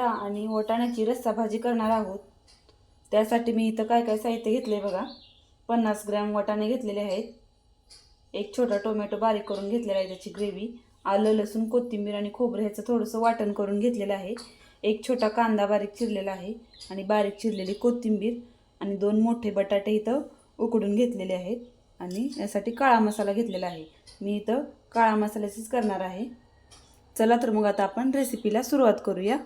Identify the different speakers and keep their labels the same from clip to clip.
Speaker 1: आणि वाटाण्याची रस्सा भाजी करणार आहोत. त्यासाठी मी इथं काय काय साहित्य घेतले बघा. पन्नास ग्रॅम वाटाणे घेतलेले आहेत. एक छोटा टोमॅटो बारीक करून घेतलेला आहे त्याची ग्रेव्ही. आलं लसूण कोथिंबीर आणि खोबरं ह्याचं थोडंसं वाटण करून घेतलेलं आहे. एक छोटा कांदा बारीक चिरलेला आहे आणि बारीक चिरलेली कोथिंबीर आणि दोन मोठे बटाटे इथं उकडून घेतलेले आहेत आणि यासाठी काळा मसाला घेतलेला आहे. मी इथं काळा मसाल्याचीच करणार आहे. चला तर मग आता आपण रेसिपीला सुरुवात करूया.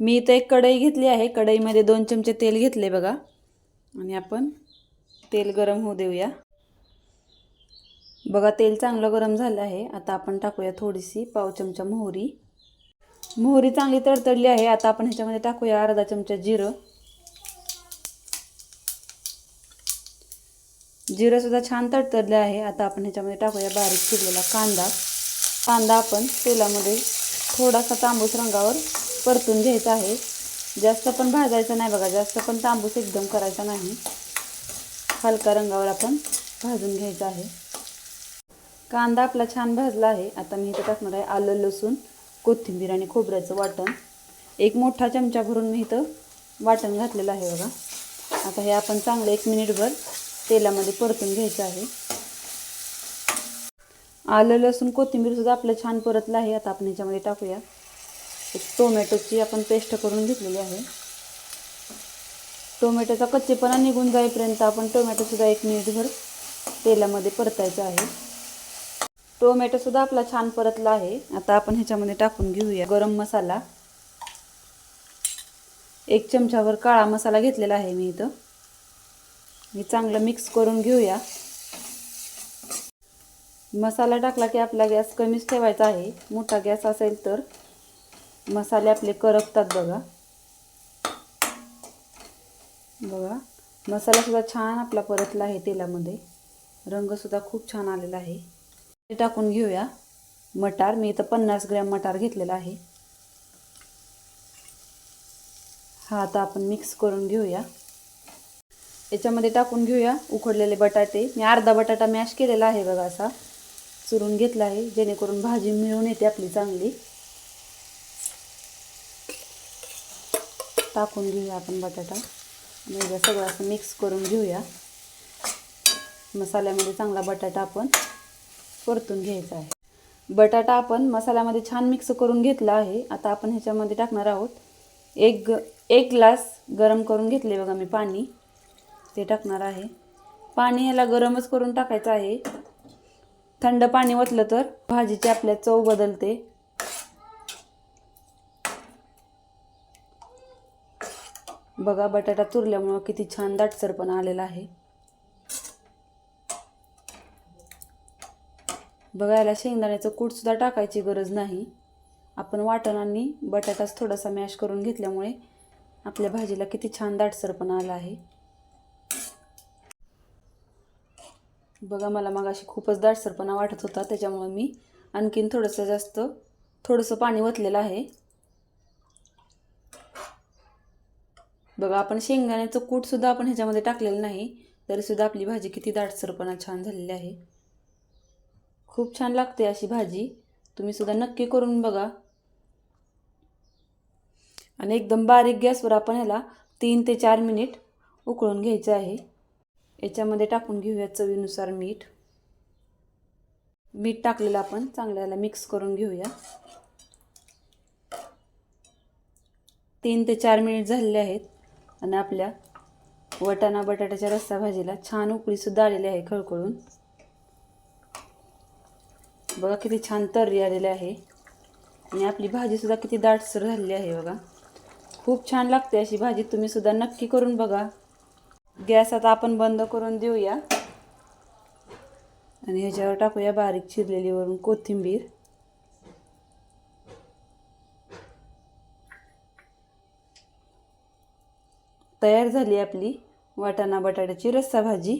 Speaker 1: मी इथं एक कढई घेतली आहे. कढईमध्ये दोन चमचे तेल घेतले बघा. आणि आपण तेल गरम होऊ देऊया. बघा तेल चांगलं गरम झालं आहे. आता आपण टाकूया थोडीशी पाव चमचा मोहरी. मोहरी चांगली तडतडली आहे. आता आपण ह्याच्यामध्ये टाकूया अर्धा चमचा जिरं. जिरंसुद्धा छान तडतडलं आहे. आता आपण ह्याच्यामध्ये टाकूया बारीक चिरलेला कांदा. कांदा आपण तेलामध्ये थोडासा तांबूस रंगावर परतून घ्यायचं आहे. जास्त पण भाजायचं नाही बघा जास्त पण तांबूस एकदम करायचा नाही. हलका रंगावर आपण भाजून घ्यायचं आहे. कांदा आपला छान भाजला आहे. आता मी इथं टाकणार आहे आलं लसूण कोथिंबीर आणि खोबऱ्याचं वाटण. एक मोठा चमचा भरून मी इथं वाटण घातलेलं आहे बघा. आता हे आपण चांगलं एक मिनिटभर तेलामध्ये परतून घ्यायचं आहे. आलं लसूण कोथिंबीरसुद्धा आपलं छान परतलं आहे. आता आपण ह्याच्यामध्ये टाकूया. एक टोमॅटोची आपण पेस्ट करून घेतलेली आहे. टोमॅटोचा कच्चेपणा निघून जाईपर्यंत आपण टोमॅटोसुद्धा एक मिनिटभर तेलामध्ये परतायचं आहे. टोमॅटोसुद्धा आपला छान परतला आहे. आता आपण ह्याच्यामध्ये टाकून घेऊया गरम मसाला. एक चमचावर काळा मसाला घेतलेला आहे मी इथं. मी चांगलं मिक्स करून घेऊया. मसाला टाकला की आपला गॅस कमीच ठेवायचा आहे. मोठा गॅस असेल तर. मसाले आपले करपतात बघा. बघा मसालासुद्धा छान आपला परतला आहे तेलामध्ये. रंगसुद्धा खूप छान आलेला आहे. ते टाकून घेऊया. मटार मी इथं पन्नास ग्रॅम मटार घेतलेला आहे. हा आता आपण मिक्स करून घेऊया. याच्यामध्ये टाकून घेऊया उकडलेले बटाटे. मी अर्धा बटाटा मॅश केलेला आहे बघा असा. चुरून घेतला आहे जेणेकरून भाजी मिळून येते आपली चांगली. टाकून घेऊया आपण बटाटा. म्हणजे आणि सगळं असं मिक्स करून घेऊया. मसाल्यामध्ये चांगला बटाटा आपण परतून घ्यायचा आहे. बटाटा आपण मसाल्यामध्ये छान मिक्स करून घेतला आहे. आता आपण ह्याच्यामध्ये टाकणार आहोत एक ग एक ग्लास गरम करून घेतले बघा मी पाणी. ते टाकणार आहे. पाणी ह्याला गरमच करून टाकायचं आहे. थंड पाणी ओतलं तर भाजीची आपल्या चव बदलते. बघा बटाटा चुरल्यामुळं किती छान दाटसरपणा आलेला आहे. बघायला शेंगदाण्याचं कूटसुद्धा टाकायची गरज नाही. आपण वाटणांनी बटाटाच थोडासा मॅश करून घेतल्यामुळे आपल्या भाजीला किती छान दाटसरपणा आला आहे. बघा मला मग अशी खूपच दाटसरपणा वाटत होता त्याच्यामुळं मी आणखीन थोडंसं जास्त थोडंसं पाणी ओतलेलं आहे. बघा आपण शेंगदाण्याचं कूटसुद्धा आपण ह्याच्यामध्ये टाकलेलं नाही तरीसुद्धा आपली भाजी किती दाटसरपणा छान झालेली आहे. खूप छान लागते अशी भाजी. तुम्हीसुद्धा नक्की करून बघा. आणि एकदम बारीक गॅसवर आपण ह्याला तीन ते चार मिनिट उकळून घ्यायचं आहे. याच्यामध्ये टाकून घेऊया चवीनुसार मीठ. मीठ टाकलेलं आपण चांगल्याला मिक्स करून घेऊया. तीन ते चार मिनिट झालेले आहेत. आणि आपल्या वटाणा बटाट्याच्या रस्सा भाजीला छान उकळीसुद्धा आलेली आहे खळखळून. बघा किती छान तर्री आलेली आहे. आणि आपली भाजीसुद्धा किती दाटसर झालेली आहे बघा. खूप छान लागते अशी भाजी तुम्हीसुद्धा नक्की करून बघा. गॅस आता आपण बंद करून देऊया. आणि ह्याच्यावर टाकूया बारीक चिरलेली वरून कोथिंबीर. तयार झाली आपली वाटाणा बटाट्याची रस्सा भाजी